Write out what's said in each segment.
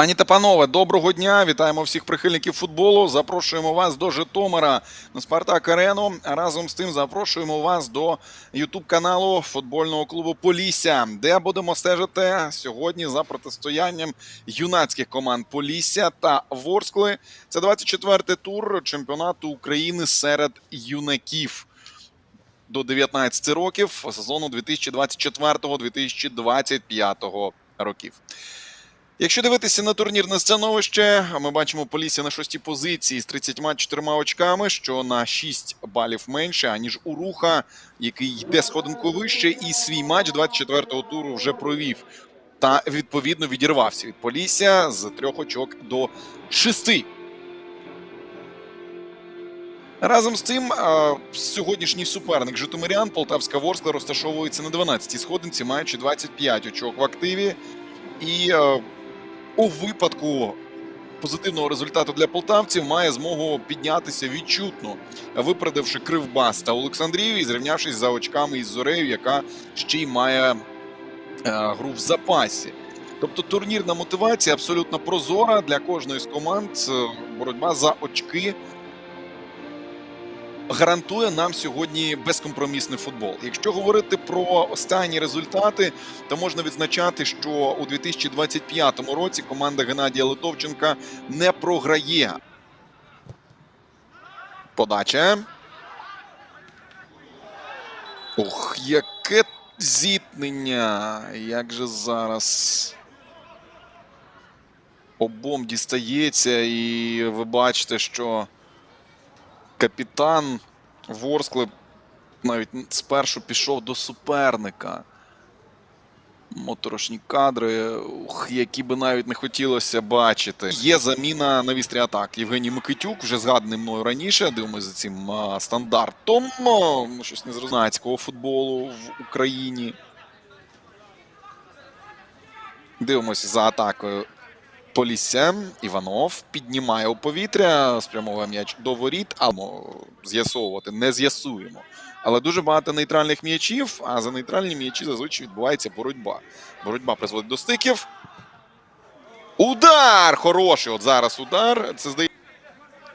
Пані та панове, доброго дня! Вітаємо всіх прихильників футболу. Запрошуємо вас до Житомира на Спартак Арену. Разом з тим запрошуємо вас до Ютуб каналу футбольного клубу Полісся, де будемо стежити сьогодні за протистоянням юнацьких команд Полісся та Ворскли. Це 24-й тур чемпіонату України серед юнаків до 19 років сезону 2024-2025 років. Якщо дивитися на турнірне становище, ми бачимо Полісся на шостій позиції з 34 очками, що на 6 балів менше, аніж у Руха, який йде сходинку вище, і свій матч 24-го туру вже провів. Та відповідно відірвався від Полісся з трьох очок до шести. Разом з тим, сьогоднішній суперник Житомирян Полтавська Ворскла розташовується на 12-й сходинці, маючи 25 очок в активі. І у випадку позитивного результату для полтавців має змогу піднятися відчутно, випередивши Кривбас та Олександрію і зрівнявшись за очками із Зорею, яка ще й має е, гру в запасі. Тобто турнірна мотивація абсолютно прозора для кожної з команд. Е, Боротьба за очки гарантує нам сьогодні безкомпромісний футбол. Якщо говорити про останні результати, то можна відзначати, що у 2025 році команда Геннадія Литовченка не програє. Подача. Ох, яке зіткнення! Як же зараз обом дістається, і ви бачите, що капітан Ворскли навіть спершу пішов до суперника. Моторошні кадри, які би навіть не хотілося бачити. Є заміна на вістрі атак. Євгеній Микитюк, вже згаданий мною раніше. Дивимося за цим стандартом. ну, щось незрозумілого футболу в Україні. Дивимося за атакою Полісся. Іванов піднімає у повітря, спрямовує м'яч до воріт, а з'ясовувати не з'ясуємо. Але дуже багато нейтральних м'ячів, а за нейтральні м'ячі зазвичай відбувається боротьба. Боротьба призводить до стиків. Удар! Хороший. От зараз удар. Це здається.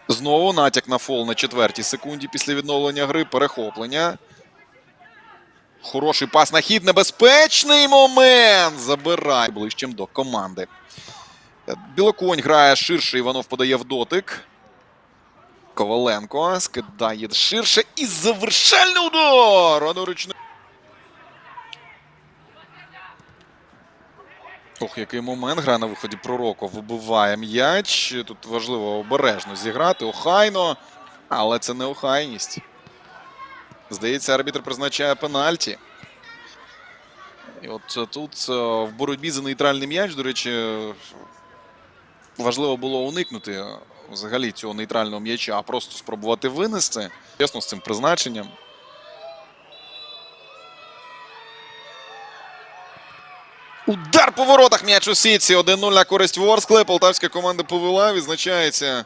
Знову натяк на фол на четвертій секунді після відновлення гри. Перехоплення. Хороший пас на хід. Небезпечний момент. Забирає ближчим до команди. Білоконь грає ширше. Іванов подає в дотик. Коваленко скидає ширше і завершальний удар! Одноручний. Ох, який момент. Гра на виході пророку вибиває м'яч. Тут важливо обережно зіграти. Охайно. Але це не охайність. Здається, арбітр призначає пенальті. І от тут е, в боротьбі за нейтральний м'яч, до речі, важливо було уникнути е, взагалі цього нейтрального м'яча, а просто спробувати винести. Чесно, з цим призначенням. Удар по воротах м'яч у сітці. 1-0 на користь Ворскли. Полтавська команда повела. Відзначається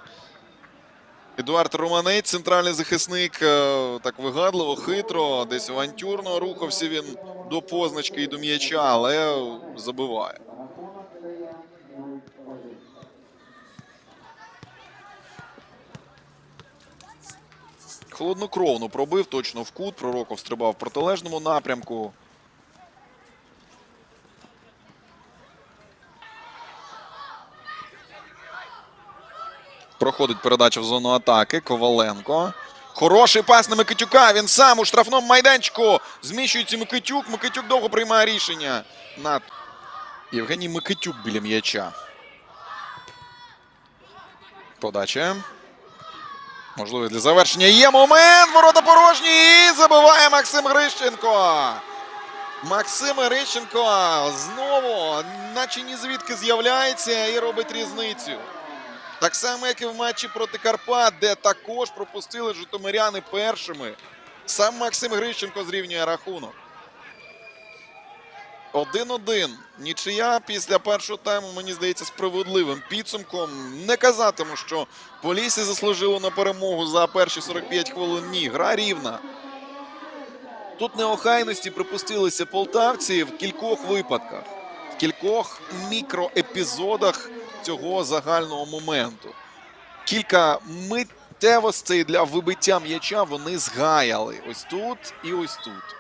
Едуард Романець, центральний захисник. е, Так вигадливо, хитро, десь авантюрно рухався він до позначки і до м'яча, але забиває. Холоднокровно пробив точно в кут. Пророков стрибав в протилежному напрямку. Проходить передача в зону атаки. Коваленко. Хороший пас на Микитюка. Він сам у штрафному майданчику. Зміщується Микитюк. Микитюк довго приймає рішення. На Євгеній Микитюк біля м'яча. Подача. Можливо, для завершення є момент. Ворота порожні. І забиває Максим Грищенко. Максим Грищенко знову, наче ні звідки з'являється і робить різницю. Так само, як і в матчі проти Карпат, де також пропустили житомиряни першими. Сам Максим Грищенко зрівнює рахунок. 1-1. Нічия після першого тайму, мені здається, справедливим підсумком. Не казатиму, що Полісся заслужило на перемогу за перші 45 хвилин. Ні, гра рівна. Тут неохайності припустилися полтавці в кількох випадках, в кількох мікроепізодах цього загального моменту. Кілька миттєвостей для вибиття м'яча вони згаяли. Ось тут і ось тут.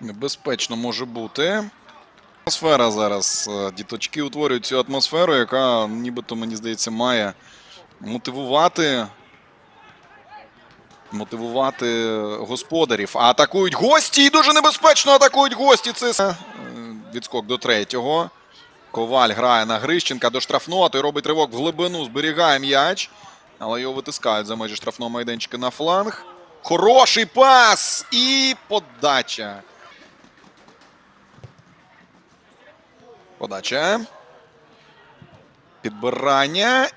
Небезпечно може бути. Атмосфера зараз. е, Діточки утворюють цю атмосферу, яка нібито, мені здається, має мотивувати. Мотивувати господарів. А атакують гості і дуже небезпечно атакують гості. Це е, відскок до третього. Коваль грає на Грищенка до штрафного. Той робить ривок в глибину, зберігає м'яч. Але його витискають за межі штрафного майданчика на фланг. Хороший пас і подача. Подача. Підбирання.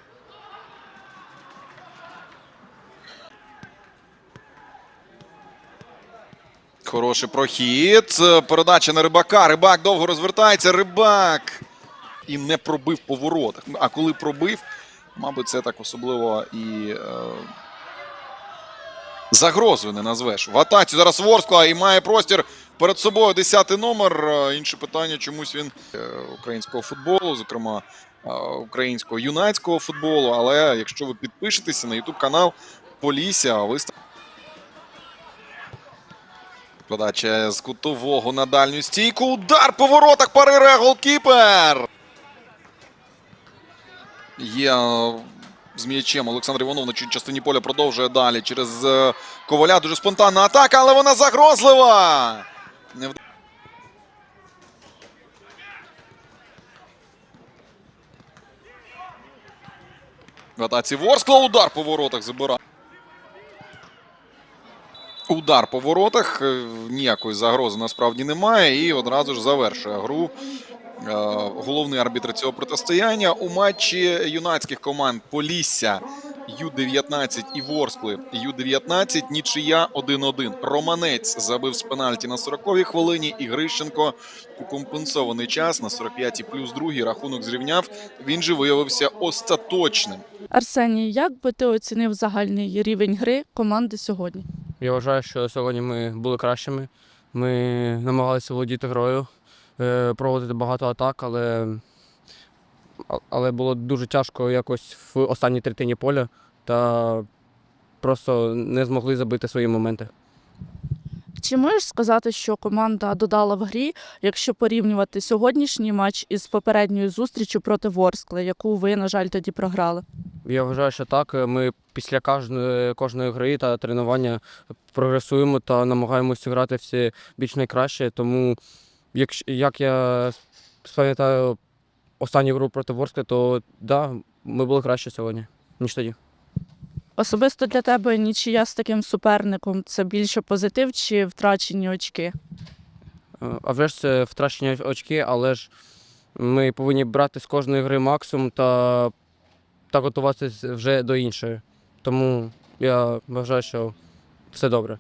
Хороший прохід. Передача на рибака. Рибак довго розвертається. Рибак. І не пробив по воротах. А коли пробив, мабуть, це так особливо і. Е... Загрозою не назвеш. В атаці зараз Ворскла і має простір перед собою 10 номер. Е, Інше питання, чомусь він е, українського футболу, зокрема е, українського юнацького футболу. Але якщо ви підпишетеся на YouTube канал Полісся, ви Подача з кутового на дальню стійку. Удар по воротах парире голкіпер. Є з м'ячем Олександр Іванов на частині поля продовжує далі через Коваля. Дуже спонтанна атака, але вона загрозлива. Не В атаці Ворскла удар по воротах забирає. Удар по воротах. е, Ніякої загрози насправді немає. І одразу ж завершує гру. Е, Головний арбітр цього протистояння у матчі юнацьких команд Полісся Ю-19 і Ворскли Ю-19 нічия 1-1. Романець забив з пенальті на 40-й хвилині і Грищенко у компенсований час на 45-й плюс другий рахунок зрівняв. Він же виявився остаточним. Арсеній, як би ти оцінив загальний рівень гри команди сьогодні? Я вважаю, що сьогодні ми були кращими. Ми намагалися володіти грою, е, проводити багато атак, але, але було дуже тяжко якось в останній третині поля та просто не змогли забити свої моменти. Чи можеш сказати, що команда додала в грі, якщо порівнювати сьогоднішній матч із попередньою зустрічю проти Ворскли, яку ви, на жаль, тоді програли? Я вважаю, що так. Ми після кожної, кожної гри та тренування прогресуємо та намагаємося грати всі більш найкраще. Тому, якщо, як я пам'ятаю останню гру проти Ворскли, то да, ми були краще сьогодні, ніж тоді. Особисто для тебе нічия з таким суперником це більше позитив чи втрачені очки? Е, А вже ж це втрачені очки, але ж ми повинні брати з кожної гри максимум та, та готуватися вже до іншої. Тому я вважаю, що все добре.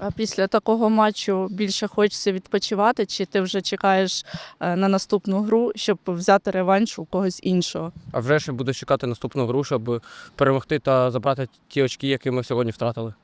А після такого матчу більше хочеться відпочивати, чи ти вже чекаєш е, на наступну гру, щоб взяти реванш у когось іншого? А вже ж буду чекати наступну гру, щоб перемогти та забрати ті очки, які ми сьогодні втратили.